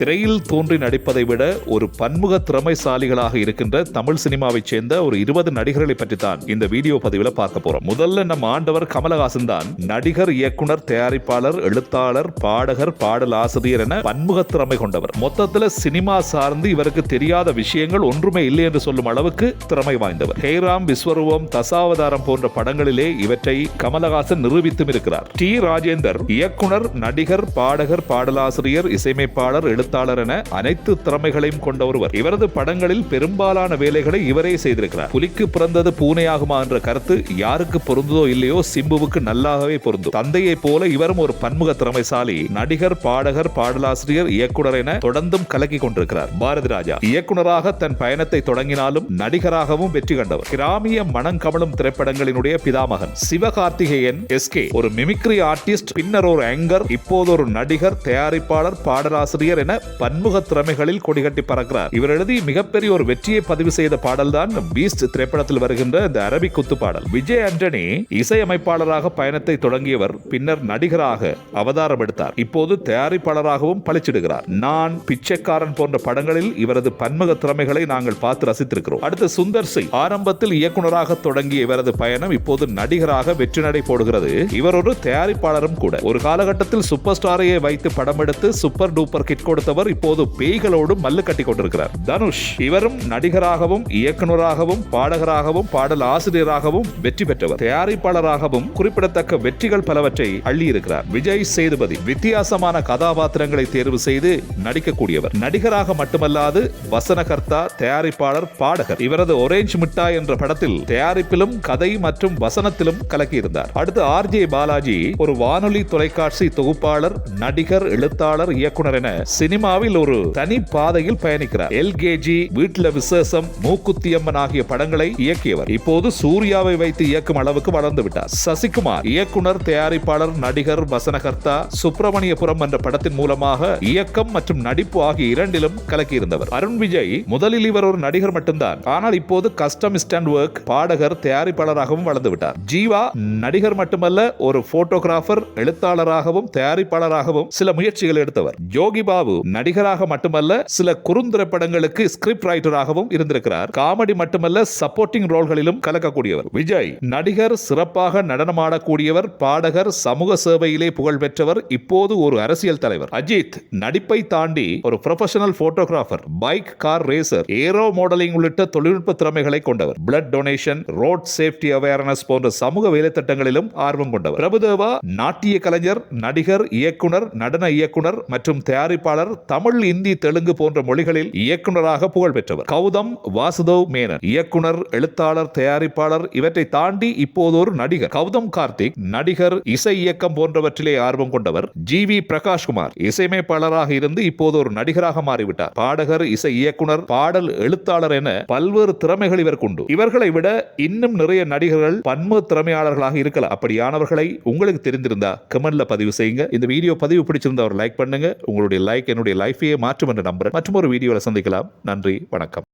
திரையில் தோன்றி நடிப்பதை விட ஒரு பன்முக திறமைசாலிகளாக இருக்கின்ற தமிழ் சினிமாவைச் சேர்ந்த ஒரு இருபது நடிகர்களை பற்றி தான் இந்த வீடியோ பதிவில் பார்க்க போறோம். முதல்ல நம்ம ஆண்டவர் கமலஹாசன் தான் நடிகர் இயக்குனர் தயாரிப்பாளர் எழுத்தாளர் பாடகர் பாடல் ஆசிரியர் என பன்முக திறமை கொண்டவர். மொத்தத்துல சினிமா சார்ந்து இவருக்கு தெரியாத விஷயங்கள் ஒன்றுமே இல்லை என்று சொல்லும் அளவுக்கு திறமை வாய்ந்தவர். ஹேராம் விஸ்வரூபம் தசாவதாரம் போன்ற படங்களிலே இவற்றை கமலஹாசன் நிரூபித்தும் இருக்கிறார். டி. ராஜேந்தர் இயக்குனர் நடிகர் பாடகர் பாடலாசிரியர் இசையமைப்பாளர் எழுத்தாளர் என அனைத்து திறமைகளையும் கொண்ட ஒருவர். இவரது படங்களில் பெரும்பாலான வேலைகளை இவரே செய்திருக்கிறார். புலிக்கு பிறந்தது பூனையாகுமா என்ற கருத்து யாருக்கு பொருந்ததோ இல்லையோ சிம்புவுக்கு நல்லாகவே பொருந்தும். தந்தையை போல இவரும் ஒரு பன்முக திறமைசாலி நடிகர் பாடகர் பாடலாசிரியர் இயக்குனர் என தொடர்ந்தும் கலக்கி கொண்டிருக்கிறார். பாரதி ராஜா இயக்குனராக தன் பயணத்தை தொடங்கினாலும் நடிகராகவும் வெற்றி கண்டவர். கிராமிய மனம் கமலும் திரைப்படங்களினுடைய பிதாமகன் சிவகார்த்திகேயன் எஸ் கே. ஒரு மிமிக்ரி ஆர்டிஸ்ட் பின்னர் ஒரு ஆங்கர் இப்போது ஒரு நடிகர் தயாரிப்பாளர் பாடலாசிரியர் என பன்முக திறமைகளில் கொடிகட்டி பறக்கிறார். இவர் எழுதி மிகப்பெரிய ஒரு வெற்றியை பதிவு செய்த பாடல்தான் பீஸ்ட் திரைப்படத்தில் வருகின்ற இந்த அரபிக் குத்து பாடல். விஜய் ஆண்டனி இசையமைப்பாளராக பயணத்தை தொடங்கியவர் பின்னர் நடிகராக அவதாரம் எடுத்தார். இப்போது தயாரிப்பாளராகவும் பழிச்சிடுகிறார் நான் பிச்சைக்காரன் போன்ற படங்களில் இவரது பன்முக திறமைகளை நாங்கள் பார்த்து ரசித்திருக்கிறோம். அடுத்து சுந்தர் சிங். ஆரம்பத்தில் இயக்குனராக தொடங்கிய இவரது பயணம் இப்போது நடிகராக வெற்றி நடை போடுகிறது. இவர் ஒரு தயாரிப்பாளரும் கூட. ஒரு காலகட்டத்தில் சூப்பர் ஸ்டாரையே வைத்து படம் எடுத்து சூப்பர் டூப்பர் கிட் கொடுத்தவர் இப்போது பேய்களோடு மல்லு கட்டி கொண்டிருக்கிறார். தனுஷ் இவரும் நடிகராகவும் இயக்குனராகவும் பாடகராகவும் பாடல் ஆசிரியராகவும் வெற்றி பெற்றவர். தயாரிப்பாளராகவும் குறிப்பிடத்தக்க வெற்றிகள் பலவற்றை அள்ளி இருக்கிறார் விஜய் சேதுபதி வித்தியாசமான கதாபாத்திரங்களை தேர்வு செய்து நடிக்கக்கூடியவர். நடிகராக மட்டுமல்லாது வசனகர்த்தா தயாரிப்பாளர் பாடகர். இவரது ஒரேஞ்ச் மிட்டாய் என்ற படத்தில் தயாரிப்பிலும் கதை மற்றும் வசனத்திலும் கலக்கியிருந்தார். அடுத்து ஆர் ஜே பாலாஜி ஒரு வானொலி தொலைக்காட்சி தொகுப்பாளர் நடிகர் எழுத்தாளர் இயக்குனர் என சினிமா சினிமாவில் ஒரு தனி பாதையில் பயணிக்கிறார். எல்கேஜி வீட்டில் விசேஷம் மூக்குத்தியம்மன் ஆகிய படங்களை இயக்கியவர். இப்போது சூர்யாவை வைத்து இயக்கும் அளவுக்கு வளர்ந்து விட்டார். சசிகுமார் இயக்குனர் தயாரிப்பாளர் நடிகர் வசனகர்த்தா சுப்பிரமணியபுரம் என்ற படத்தின் மூலமாக இயக்கம் மற்றும் நடிப்பு ஆகிய இரண்டிலும் கலக்கியிருந்தவர். அருண் விஜய் முதலில் இவர் ஒரு நடிகர் மட்டும்தான். ஆனால் இப்போது கஸ்டம் ஸ்டாண்ட் ஒர்க் பாடகர் தயாரிப்பாளராகவும் வளர்ந்து விட்டார். ஜீவா நடிகர் மட்டுமல்ல ஒரு போட்டோகிராஃபர் எழுத்தாளராகவும் தயாரிப்பாளராகவும் சில முயற்சிகள் எடுத்தவர். யோகி பாபு நடிகராக மட்டுமல்ல சில குறுந்திரைப்படங்களுக்கு ஸ்கிரிப்ட் ரைட்டராகவும் இருந்திருக்கிறார். காமெடி மட்டுமல்ல சப்போர்ட்டிங் ரோல்களிலும் கலக்கக்கூடியவர். விஜய் நடிகர் சிறப்பாக நடனமாடக்கூடியவர் பாடகர் சமூக சேவையிலே புகழ் பெற்றவர் இப்போது ஒரு அரசியல் தலைவர். அஜித் நடிப்பை தாண்டி ஒரு professional photographer bike car racer aero modeling உள்ளிட்ட தொழில்நுட்ப திறமைகளை கொண்டவர். Blood donation road safety awareness போன்ற சமூக வேலைத்திட்டங்களிலும் ஆர்வம் கொண்டவர். பிரபுதேவா நாட்டிய கலைஞர் நடிகர் இயக்குனர் நடன இயக்குனர் மற்றும் தயாரிப்பாளர் தமிழ் இந்தி தெலுங்கு போன்ற மொழிகளில் இயக்குனராக புகழ் பெற்றவர். கௌதம் வாசுதேவ் மேனன். இயக்குனர் எழுத்தாளர் தயாரிப்பாளர் இவற்றை தாண்டி இப்போது ஒரு நடிகர். கௌதம் கார்த்திக் நடிகர் இசை இயக்கம் போன்றவற்றிலே ஆர்வம் கொண்டவர் ஜி. வி. பிரகாஷ்குமார். இசையமைப்பாளராக இருந்து இப்போது ஒரு நடிகராக மாறிவிட்டார். பாடகர் இசை இயக்குனர் பாடல் எழுத்தாளர் என பல்வேறு திறமைகள் இவருக்கு உண்டு. இவர்களை விட இன்னும் நிறைய நடிகர்கள் பன்முக திறமையாளர்களாக இருக்கலாம். அப்படியானவர்களை உங்களுக்கு தெரிந்திருந்தா கமெண்ட்ல பதிவு செய்யுங்க. இந்த வீடியோ பதிவு பிடிச்சிருந்தா ஒரு லைக் பண்ணுங்க. உங்களுடைய லைக் என்னுடைய லைஃபையே மாற்றும் என்று நம்புகிறேன் மற்றும் ஒரு வீடியோவில் சந்திக்கலாம். நன்றி வணக்கம்.